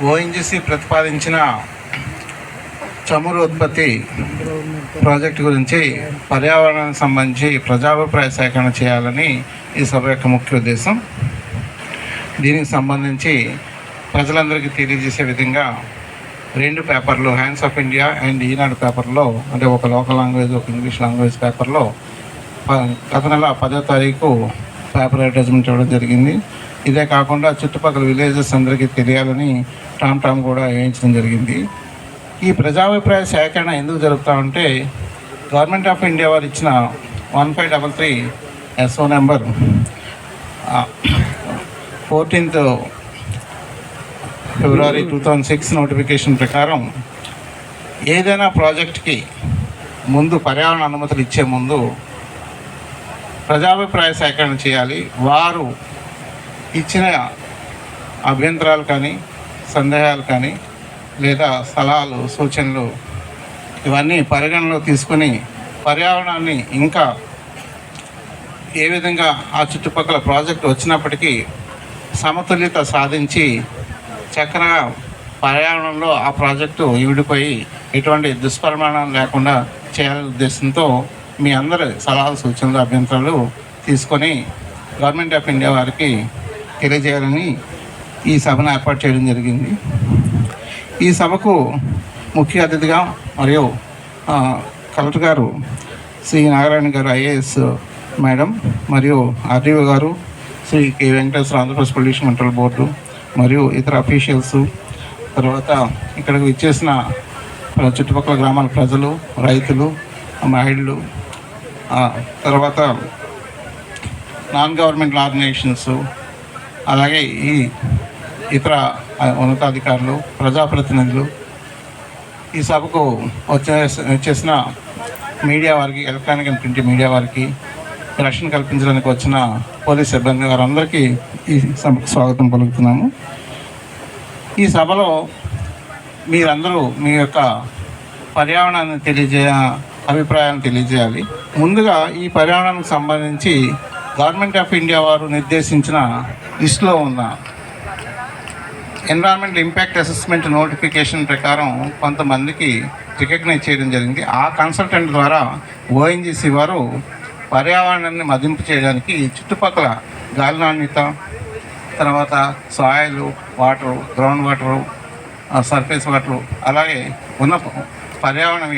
ONGC ప్రతిపాదించిన చమురు ఉత్పత్తి ప్రాజెక్టు గురించి పర్యావరణానికి సంబంధించి ప్రజాభిప్రాయ సేకరణ చేయాలని ఈ సభ యొక్క ముఖ్య ఉద్దేశం. దీనికి సంబంధించి ప్రజలందరికీ తెలియజేసే విధంగా రెండు పేపర్లు Hans of India and Eenadu పేపర్లో అంటే ఒక లోకల్ లాంగ్వేజ్ ఒక ఇంగ్లీష్ లాంగ్వేజ్ పేపర్లో గత నెల పదో తారీఖు పేపర్ అడ్వర్టైజ్మెంట్ ఇవ్వడం జరిగింది. ఇదే కాకుండా చుట్టుపక్కల విలేజెస్ అందరికీ తెలియాలని టామ్ టామ్ కూడా వేయించడం జరిగింది. ఈ ప్రజాభిప్రాయ సేకరణ ఎందుకు జరుపుతామంటే గవర్నమెంట్ ఆఫ్ ఇండియా వారు ఇచ్చిన one five double three SO number fourteenth February two thousand six notification ప్రకారం ఏదైనా ప్రాజెక్ట్కి ముందు పర్యావరణ అనుమతులు ఇచ్చే ముందు ప్రజాభిప్రాయ సేకరణ చేయాలి. వారు ఇచ్చిన అభ్యంతరాలు కానీ సందేహాలు కానీ లేదా సలహాలు సూచనలు ఇవన్నీ పరిగణలో తీసుకుని పర్యావరణాన్ని ఇంకా ఏ విధంగా ఆ చుట్టుపక్కల ప్రాజెక్ట్ వచ్చినప్పటికీ సమతుల్యత సాధించి చక్కగా పర్యావరణంలో ఆ ప్రాజెక్టు ఇవిడిపోయి ఎటువంటి దుష్పరిమాణం లేకుండా చేయాలనే ఉద్దేశంతో మీ అందరి సలహాలు సూచనలు అభ్యంతరాలు తీసుకొని గవర్నమెంట్ ఆఫ్ ఇండియా వారికి తెలియజేయాలని ఈ సభను ఏర్పాటు చేయడం జరిగింది. ఈ సభకు ముఖ్య అతిథిగా మరియు కలెక్టర్ గారు శ్రీ నారాయణ గారు ఐఏఎస్ మేడం మరియు ఆర్డీఓ గారు Shri K Venkateswara Andhra Pradesh pollution control board మరియు ఇతర అఫీషియల్స్ తర్వాత ఇక్కడికి ఇచ్చేసిన చుట్టుపక్కల గ్రామాల ప్రజలు రైతులు మహిళలు తర్వాత నాన్ గవర్నమెంట్ ఆర్గనైజేషన్స్ అలాగే ఈ ఇతర ఉన్నతాధికారులు ప్రజాప్రతినిధులు ఈ సభకు వచ్చే వచ్చేసిన మీడియా వారికి ఎలక్ట్రానిక్ అండ్ ప్రింట్ మీడియా వారికి రక్షణ కల్పించడానికి వచ్చిన పోలీస్ సిబ్బంది వారందరికీ ఈ సభకు స్వాగతం పలుకుతున్నాము. ఈ సభలో మీరందరూ మీ యొక్క పర్యావరణాన్ని తెలియజేయ అభిప్రాయాన్ని తెలియజేయాలి. ముందుగా ఈ పర్యావరణానికి సంబంధించి గవర్నమెంట్ ఆఫ్ ఇండియా వారు నిర్దేశించిన లిస్టులో ఉన్న ఎన్విరాన్మెంట్ ఇంపాక్ట్ అసెస్మెంట్ నోటిఫికేషన్ ప్రకారం కొంతమందికి రికగ్నైజ్ చేయడం జరిగింది. ఆ కన్సల్టెంట్ ద్వారా ఓఎన్జీసీ వారు పర్యావరణాన్ని మదింపు చేయడానికి చుట్టుపక్కల గాలి నాణ్యత తర్వాత soil water ground water surface water అలాగే ఉన్న పర్యావరణం